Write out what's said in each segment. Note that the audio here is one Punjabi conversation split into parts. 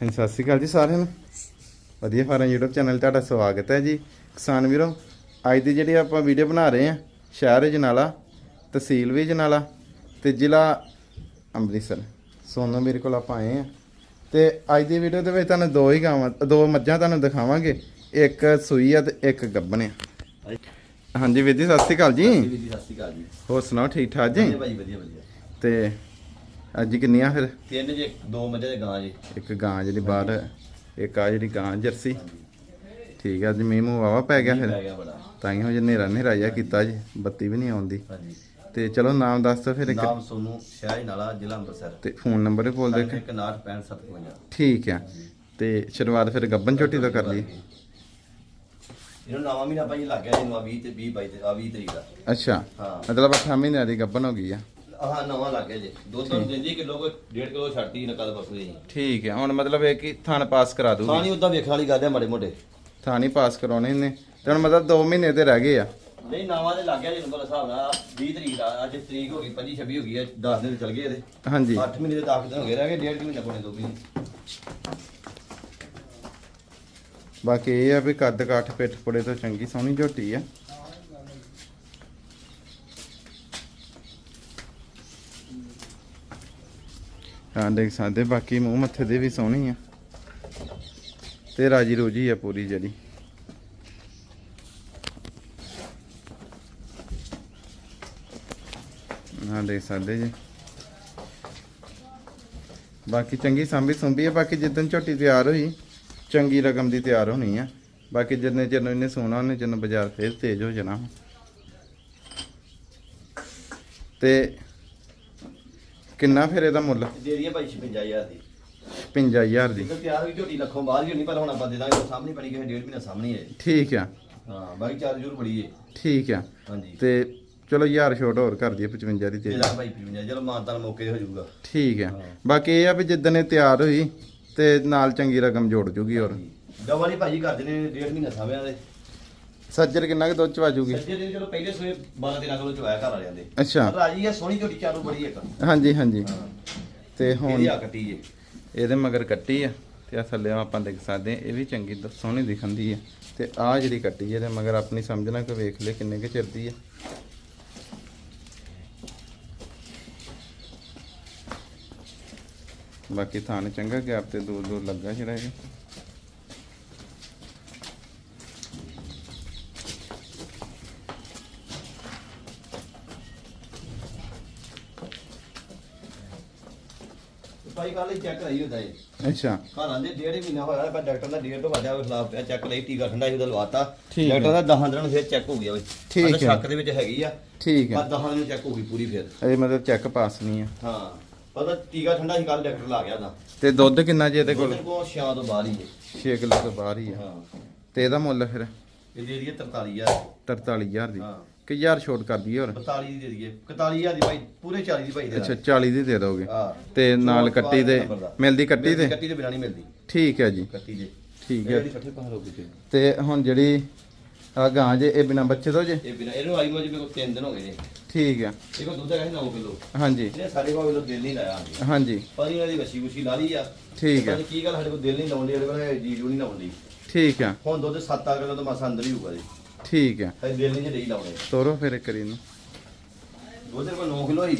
ਹਾਂਜੀ ਸਤਿ ਸ਼੍ਰੀ ਅਕਾਲ ਜੀ ਸਾਰਿਆਂ ਨੂੰ। ਵਧੀਆ ਫਾਰਮ YouTube ਚੈਨਲ ਤੁਹਾਡਾ ਸਵਾਗਤ ਹੈ ਜੀ। ਕਿਸਾਨ ਵੀਰੋ ਅੱਜ ਦੀ ਜਿਹੜੀ ਆਪਾਂ ਵੀਡੀਓ ਬਣਾ ਰਹੇ ਹਾਂ ਸ਼ਹਿਰ ਜਨਾਲਾ ਤਹਿਸੀਲ ਵੀ ਜਨਾਲਾ ਤੇ ਜ਼ਿਲ੍ਹਾ ਅੰਮ੍ਰਿਤਸਰ। ਸੋਨੋ ਮੇਰੇ ਕੋਲ ਆਪਾਂ ਆਏ ਆ ਤੇ ਅੱਜ ਦੀ ਵੀਡੀਓ ਦੇ ਵਿੱਚ ਤੁਹਾਨੂੰ ਦੋ ਹੀ ਗਾਵਾਂ ਦੋ ਮੱਝਾਂ ਤੁਹਾਨੂੰ ਦਿਖਾਵਾਂਗੇ। ਇੱਕ ਸੂਈ ਆ ਤੇ ਇੱਕ ਗੱਭਣ ਆ। ਹਾਂਜੀ ਵੀਰ ਜੀ ਸਤਿ ਸ਼੍ਰੀ ਅਕਾਲ ਜੀ। ਸਤਿ ਸ਼੍ਰੀ ਅਕਾਲ ਜੀ ਹੋਰ ਸੁਣਾਓ ਠੀਕ ਠਾਕ ਜੀ? ਵਧੀਆ ਭਾਈ ਵਧੀਆ ਵਧੀਆ। ਤੇ ਅੱਜ ਕਿੰਨੀਆਂ ਫਿਰ? ਤਿੰਨ ਜੇ ਦੋ ਮੱਝਾਂ ਦੇ ਗਾਂ ਜੀ। ਇੱਕ ਗਾਂ ਜਿਹੜੀ ਬਾਹਰ ਇੱਕ ਆ ਜਿਹੜੀ ਗਾਂ ਜਰਸੀ। ਠੀਕ ਆ ਅੱਜ ਮੀਂਹ ਮੂੰਹ ਵਾਵਾ ਪੈ ਗਿਆ ਪੈ ਫਿਰ ਗਿਆ ਬੜਾ। ਤਾਂ ਹੀ ਹੋ ਜੇ ਹਨੇਰਾ ਹਨੇਰਾ ਜਿਹਾ ਕੀਤਾ ਜੀ ਬੱਤੀ ਵੀ ਨਹੀਂ ਆਉਂਦੀ। ਹਾਂਜੀ। ਤੇ ਚਲੋ ਨਾਮ ਦੱਸ ਦਿਓ ਫਿਰ ਇੱਕ। ਨਾਮ ਸੋਨੂੰ ਸ਼ਹਿਰ ਨਾਲਾ ਜ਼ਿਲ੍ਹਾ ਅੰਮ੍ਰਿਤਸਰ। ਤੇ ਫੋਨ ਨੰਬਰ ਵੀ ਬੋਲ ਦੇ ਇੱਕ। 5965 ਠੀਕ ਆ। ਤੇ ਸ਼ੁਰੂਆਤ ਫਿਰ ਗੱਬਨ ਝੋਟੀ ਤੋਂ ਕਰ ਲਈ। ਇਹਨੂੰ ਨਵਾਂ ਮਹੀਨਾ ਭਾਈ ਲੱਗ ਗਿਆ ਇਹਨੂੰ 20 ਤੇ 20 22 ਤੇ ਆ 20 ਤਰੀਕ ਦਾ। ਅੱਛਾ। ਹਾਂ। ਮਤਲਬ 8 ਮਹੀਨਿਆਂ ਦੀ ਗੱਬਨ ਹੋ ਗਈ ਆ। ਆਹ ਨਵਾਂ ਲੱਗ ਗਿਆ ਜੀ। ਦੁੱਧ ਤੁਹਾਨੂੰ ਦਿੰਦੀ ਕਿਲੋ ਕੋ 1.5 ਕਿਲੋ ਛੱਡਤੀ ਨਕਲ ਪਸੂ ਜੀ ਠੀਕ ਆ ਹੁਣ ਮਤਲਬ ਇਹ ਕਿ ਥਾਣ ਪਾਸ ਕਰਾ ਦੂਗੀ? ਪਾਣੀ ਉਦਾਂ ਵੇਖਣ ਵਾਲੀ ਗੱਲ ਹੈ ਮਾੜੇ ਮੋਟੇ। ਥਾਣ ਹੀ ਪਾਸ ਕਰਾਉਣੇ ਨੇ ਤੇ ਹੁਣ ਮਤਲਬ 2 ਮਹੀਨੇ ਤੇ ਰਹਿ ਗਏ ਆ। ਨਹੀਂ ਨਵਾਂ ਤੇ ਲੱਗ ਗਿਆ ਜੀ ਨੰਬਰ ਹਿਸਾਬ ਨਾਲ। 20 ਤਰੀਕ ਦਾ ਅੱਜ ਤਰੀਕ ਹੋ ਗਈ 25 26 ਹੋ ਗਈ ਹੈ 10 ਦਿਨ ਚਲ ਗਏ ਇਹਦੇ। ਹਾਂਜੀ। 8 ਮਹੀਨੇ ਦੇ 10 ਦਿਨ ਹੋ ਗਏ ਰਹਿ ਗਏ 1.5 ਮਹੀਨਾ ਕੋਨੇ ਦੋ ਮਹੀਨੇ। ਬਾਕੀ ਇਹ ਆ ਵੀ ਕੱਦ ਕਾਠ ਪਿੱਠ ਪੁੜੇ ਤੋਂ ਚੰਗੀ ਸੋਹਣੀ ਝੋਟੀ ਆ। ਹਾਂ, ਦੇਖ ਸਕਦੇ, ਬਾਕੀ ਮੂੰਹ ਮੱਥੇ ਦੇ ਵੀ ਸੋਹਣੀ ਆ। ਤੇ ਰਾਜੀ ਰੋਜੀ ਆ ਪੂਰੀ ਜਿਹੜੀ। ਹਾਂ, ਦੇਖ ਸਕਦੇ ਜੀ। ਬਾਕੀ ਚੰਗੀ ਸਾਂਭੀ ਸੁੰਭੀ ਆ, ਬਾਕੀ ਜਿੱਦਣ ਝੋਟੀ ਤਿਆਰ ਹੋਈ, ਚੰਗੀ ਰਕਮ ਦੀ ਤਿਆਰ ਹੋਣੀ ਆ। ਬਾਕੀ ਜਿੰਨੇ ਚਿਰ ਨੂੰ ਇਹਨੇ ਸੋਨਾ, ਉਹਨੇ ਚਿਰ ਬਾਜ਼ਾਰ ਫੇਰ ਤੇਜ਼ ਹੋ ਜਾਣਾ। ਤੇ ਕਿੰਨਾ ਫਿਰ ਇਹਦਾ ਮੁੱਲ? ਦੇ ਦਈਏ ਭਾਈ 56000 ਦੀ। 55000 ਦੀ। ਜਿੱਦਾਂ ਤਿਆਰ ਵੀ ਝੋਟੀ ਲੱਖੋਂ ਬਾਹਰ ਹੀ ਹੋਣੀ ਪਰ ਹੁਣ ਆਪਾਂ ਦੇ ਦਾਂਗੇ ਉਹ ਸਾਹਮਣੇ ਪਣੀ ਕਿਸੇ ਡੇਢ ਮਹੀਨਾ ਸਾਹਮਣੇ ਹੈ ਠੀਕ ਆ। ਹਾਂ ਬਾਕੀ ਚਾਰ ਜੂਰ ਬੜੀ ਹੈ। ਠੀਕ ਆ। ਹਾਂਜੀ। ਤੇ ਚਲੋ ਯਾਰ ਛੋਟ ਹੋਰ ਕਰ ਦਈਏ 55 ਦੀ ਤੇ ਭਾਈ 55 ਚਲੋ ਮਾਨਤਾਨ ਮੌਕੇ ਹੋ ਜਾਊਗਾ। ਠੀਕ ਆ। ਬਾਕੀ ਇਹ ਆ ਵੀ ਜਿੱਦਣ ਇਹ ਤਿਆਰ ਹੋਈ ਤੇ ਨਾਲ ਚੰਗੀ ਰਕਮ ਜੋੜ ਜੂਗੀ ਹੋਰ। ਡਬਲ ਹੀ ਭਾਜੀ ਕਰਦੇ ਨੇ ਡੇਢ ਮਹੀਨਾ ਸਾਹਮਣੇ ਦੇ ਸੱਜਰ ਕਿੰਨਾ ਕੁ ਦੁੱਧ ਚ ਵਾਜੂਗੀ? ਸੱਜੇ ਦਿਨ ਚਲੋ ਪਹਿਲੇ ਸੋਏ 12 13 ਕਿਲੋ ਚਵਾਇਆ ਘਰ ਵਾਲਿਆਂ ਦੇ। ਅੱਛਾ। ਰਾਜੀ ਹੈ ਸੋਹਣੀ ਝੋਟੀ ਚਾਰੂ ਬੜੀ ਇੱਕ। ਹਾਂਜੀ ਹਾਂਜੀ। ਤੇ ਹੁਣ ਆ ਕੱਟੀ ਜੇ। ਇਹਦੇ ਮਗਰ ਕੱਟੀ ਆ ਤੇ ਆ ਥੱਲੇ ਆਪਾਂ ਦੇਖ ਸਕਦੇ ਆ ਇਹ ਵੀ ਚੰਗੀ ਦ- ਸੋਹਣੀ ਦਿਖੰਦੀ ਆ। ਤੇ ਆ ਜਿਹੜੀ ਕੱਟੀ ਇਹਦੇ ਮਗਰ ਆਪਣੀ ਸਮਝਣਾ ਕਿ ਵੇਖ ਲੈ ਕਿੰਨੇ ਕੁ ਚਿਰ ਦੀ ਆ। ਬਾਕੀ ਥਾਨ ਚੰਗਾ ਗੈਪ ਤੇ ਦੂਰ ਦੂਰ ਲੱਗਾ ਜਿਹੜਾ ਇਹ। ਭਾਈ ਕੱਲ ਹੀ ਚੈੱਕ ਕਰਾਈ ਹੁੰਦਾ ਇਹ ਅੱਛਾ। ਘਰਾਂ ਦੇ ਡੇਢ ਮਹੀਨਾ ਹੋਇਆ ਪਰ ਡਾਕਟਰ ਦਾ ਡੇਢ ਤੋਂ ਵੱਡਾ ਖਿਲਾਫ ਪਿਆ ਚੈੱਕ ਲਈ ਟੀਕਾ ਠੰਡਾ ਹੀ ਉਹਦਾ ਲਵਾਤਾ। ਠੀਕ ਹੈ। ਡਾਕਟਰ ਦਾ 10 ਦਿਨਾਂ ਨੂੰ ਫਿਰ ਚੈੱਕ ਹੋ ਗਿਆ ਬਈ। ਠੀਕ ਹੈ। ਸ਼ੱਕ ਦੇ ਵਿੱਚ ਹੈਗੀ ਆ ਠੀਕ ਪਰ ਆ 10 ਦਿਨ ਚੈੱਕ ਹੋ ਗਈ ਪੂਰੀ ਫਿਰ। ਇਹ ਮਤਲਬ ਚੈੱਕ ਪਾਸ ਨਹੀਂ ਆ ਹਾਂ ਪਤਾ ਟੀਕਾ ਠੰਡਾ ਹੀ ਕੱਲ ਡਾਕਟਰ ਲਾ ਗਿਆ ਦਾ ਤੇ ਦੁੱਧ ਕਿੰਨਾ ਜੇ ਇਹਦੇ ਕੋਲ? ਉਹਦੇ ਕੋਲ ਛਿਆਂ ਤੋਂ ਬਾਹਰ ਹੀ ਹੈ। 6 ਕਿਲੋ ਤੋਂ ਬਾਹਰ ਹੀ ਆ। ਹਾਂ। ਤੇ ਇਹਦਾ ਮੁੱਲ ਫਿਰ? ਇਹ ਦੇ ਦਈਏ 43000 43000 ਦੀ। ਹਾਂ। ਕਿ ਯਾਰ ਛੋਟ ਕਰ ਦਈਏ ਹੋਰ। 42 ਦੀ ਦੇ ਦਈਏ। 41000 ਦੀ ਭਾਈ ਪੂਰੇ 40 ਦੀ ਭਾਈ ਦੇ ਅੱਛਾ 40 ਦੀ ਦੇ ਦੋਗੇ। ਹਾਂ। ਤੇ ਨਾਲ ਕੱਟੀ ਦੇ ਮਿਲਦੀ ਕੱਟੀ ਦੇ? ਕੱਟੀ ਦੇ ਬਿਨਾਂ ਨਹੀਂ ਮਿਲਦੀ। ਠੀਕ ਹੈ ਜੀ। ਕੱਟੀ ਜੇ ਠੀਕ ਹੈ। ਇਕੱਠੇ ਪਾਹ ਰੋਕੀ ਤੇ ਤੇ ਹੁਣ ਜਿਹੜੀ ਆ ਗਾਂ ਜੇ ਇਹ ਬਿਨਾ ਬੱਚੇ ਤੋਂ ਜੇ? ਇਹ ਬਿਨਾਂ ਇਹਨੂੰ ਆਈ ਮੋਜ ਮੇਰੇ ਕੋਲ 3 ਦਿਨ ਹੋ ਗਏ ਨੇ। ਠੀਕ ਹੈ। ਇਹ ਕੋਲ ਦੁੱਧ ਹੈਗਾ 9 ਕਿਲੋ। ਹਾਂਜੀ। ਇਹਨੇ ਸਾਡੇ ਕੋਲ ਲੋ ਦਿਲ ਨਹੀਂ ਲਾਇਆ। ਹਾਂਜੀ। ਹਾਂਜੀ ਪਰ ਇਹਨਾਂ ਦੀ ਵਸੀ ਵਸੀ ਲਾ ਲਈ ਆ। ਠੀਕ ਹੈ। ਪਤਾ ਨੀ ਕੀ ਗੱਲ ਸਾਡੇ ਕੋਲ ਦਿਲ ਨਹੀਂ ਲਾਉਂਦੀ ਸਾਡੇ ਕੋਲ ਜੀਜੂ ਨਹੀਂ ਲਾਉਂਦੀ ਠੀਕ ਹੈ। ਹੁਣ ਦੁੱਧ 7 ਕਿਲੋ ਤੋਂ ਮਾਸਾ ਅੰਦਰ ਹੀ ਹੋਊਗਾ ਜੀ। ਠੀਕ ਹੈ। ਅਸੀਂ ਦਿਲ ਨਹੀਂ ਜੇ ਲਾਉਣੇ ਤੋਰੋ ਫਿਰ ਇੱਕ ਕਰੀ ਨੂੰ ਦੁੱਧ ਦੇ ਕੋਲ 9 ਕਿਲੋ ਹੀ।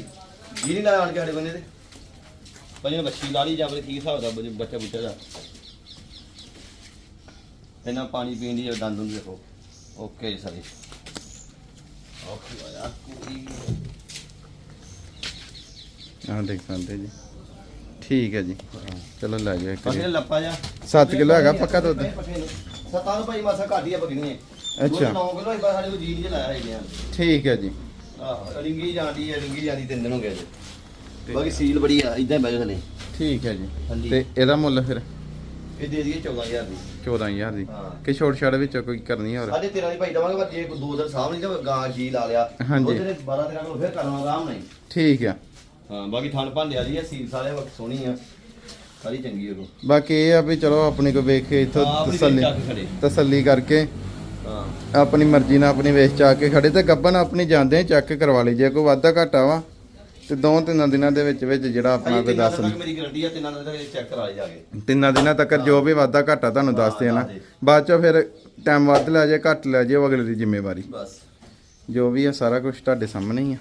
ਜੀ ਨਹੀਂ ਆਣ ਕੇ ਸਾਡੇ ਬੰਦੇ ਤੇ। ਪਰ ਇਹਨਾਂ ਵਸੀ ਲਾ ਲਈ ਜਾਂ ਫਿਰ ਕੀ ਹਿਸਾਬ ਦਾ ਬੱਚਾ ਬੱਚਾ ਬੁੱਚਾ ਦਾ ਇਹਨਾਂ ਪਾਣੀ ਪੀਣ ਦੀ ਦੰਦ ਨੂੰ ਦੇਖੋ। ਓਕੇ ਜੀ ਸਾਰੇ। ਓਕੇ ਆਇਆ ਕੋਈ ਆਹ ਦੇਖ ਸਕਦੇ ਜੀ। ਠੀਕ ਹੈ ਜੀ। ਚਲੋ ਲੈ ਜਾਓ ਇੱਕ। ਲੱਪਾ ਜਾ। ਸੱਤ ਕਿੱਲੋ ਹੈਗਾ ਪੱਕਾ ਦੁੱਧ? ਸਤਾਂ ਨੂੰ ਭਾਈ ਮਾਸਾ ਘੱਟ ਹੀ ਆ ਬਗਣੀ ਹੈ ਅੱਛਾ। 9 ਕਿਲੋ ਹੀ ਪਰ ਸਾਡੇ ਕੋਲ ਜੀ ਨਹੀਂ ਲਾਇਆ ਹੈ ਗਿਆ ਠੀਕ ਹੈ ਜੀ। ਆਹ ਰਿੰਗੀ ਜਾਂਦੀ ਹੈ ਰਿੰਗੀ ਜਾਂਦੀ ਤਿੰਨ ਦਿਨ ਹੋ ਗਏ ਜੀ ਬਾਕੀ ਸੀਲ ਬੜੀ ਆ ਇਦਾਂ ਬਹਿ ਜਾ ਥਲੇ ਠੀਕ ਹੈ ਜੀ। ਹਾਂਜੀ। ਤੇ ਇਹਦਾ ਮੁੱਲ ਫਿਰ? ਇਹ ਦੇ ਦਈਏ 14000 ਦੀ। 14000 ਦੀ। ਹਾਂ। ਕਿ ਛੋਟ ਛਾੜ ਵਿੱਚ ਕੋਈ ਕਰਨੀ ਹੋਰ? ਸਾਢੇ 13 ਦੀ ਭਾਈ ਦਵਾਂਗੇ ਪਰ ਜੇ ਕੋਈ ਦੋ ਦਿਨ ਸਾਹਮਣੇ ਤਾਂ ਗਾਂ ਜੀ ਲਾ ਲਿਆ। ਹਾਂਜੀ। ਉਹਦੇ ਨੇ 12 13 ਕਿਲੋ ਫਿਰ ਕਰਨਾ ਆਰਾਮ ਨਾਲ ਹੀ। ਠੀਕ ਆ। ਹਾਂ ਬਾਕੀ ਥਣ ਭਾਂਡਿਆ ਦੀ ਆ ਸੀਲ ਸਾਰੇ ਵਕਤ ਸੋਹਣੀ ਆ। ਸਾਰੀ ਚੰਗੀ ਉਹ। ਬਾਕੀ ਇਹ ਆ ਵੀ ਚਲੋ ਆਪਣੀ ਕੋ ਵੇਖ ਕੇ ਇੱਥੋਂ ਹਾਂ, ਆਪਣੀ ਤਸੱਲੀ ਖੜੇ। ਤਸੱਲੀ ਕਰਕੇ ਹਾਂ ਆਪਣੀ ਮਰਜ਼ੀ ਨਾਲ ਆਪਣੀ ਵੇਚ ਚਾ ਕੇ ਖੜੇ ਤੇ ਗੱਬਨ ਆਪਣੀ ਜਾਂਦੇ ਆ ਚੈੱਕ ਕਰਵਾ ਲਈ। ਜੇ ਕੋਈ ਵਾਧਾ ਘਾਟਾ ਵਾ ਤੇ ਦੋ ਤਿੰਨਾਂ ਦਿਨਾਂ ਦੇ ਵਿੱਚ ਵਿੱਚ ਜਿਹੜਾ ਆਪਣਾ ਕੋਈ ਦੱਸ ਤੱਕ ਮੇਰੀ ਗਾਰੰਟੀ ਆ ਤਿੰਨਾਂ ਦਿਨਾਂ ਤੱਕ ਚੈੱਕ ਕਰਾ ਲਈ ਜਾ ਕੇ। ਤਿੰਨਾਂ ਦਿਨਾਂ ਤੱਕ ਜੋ ਵੀ ਵਾਧਾ ਘਾਟਾ ਤੁਹਾਨੂੰ ਦੱਸ ਦੇਣਾ। ਬਾਅਦ ਚੋਂ ਫਿਰ ਟਾਈਮ ਵੱਧ ਲੈ ਜਾਏ ਘੱਟ ਲੈ ਜਾਏ ਉਹ ਅਗਲੇ ਦੀ ਜ਼ਿੰਮੇਵਾਰੀ। ਬਸ। ਜੋ ਵੀ ਆ ਸਾਰਾ ਕੁਝ ਤੁਹਾਡੇ ਸਾਹਮਣੇ ਹੀ ਆ।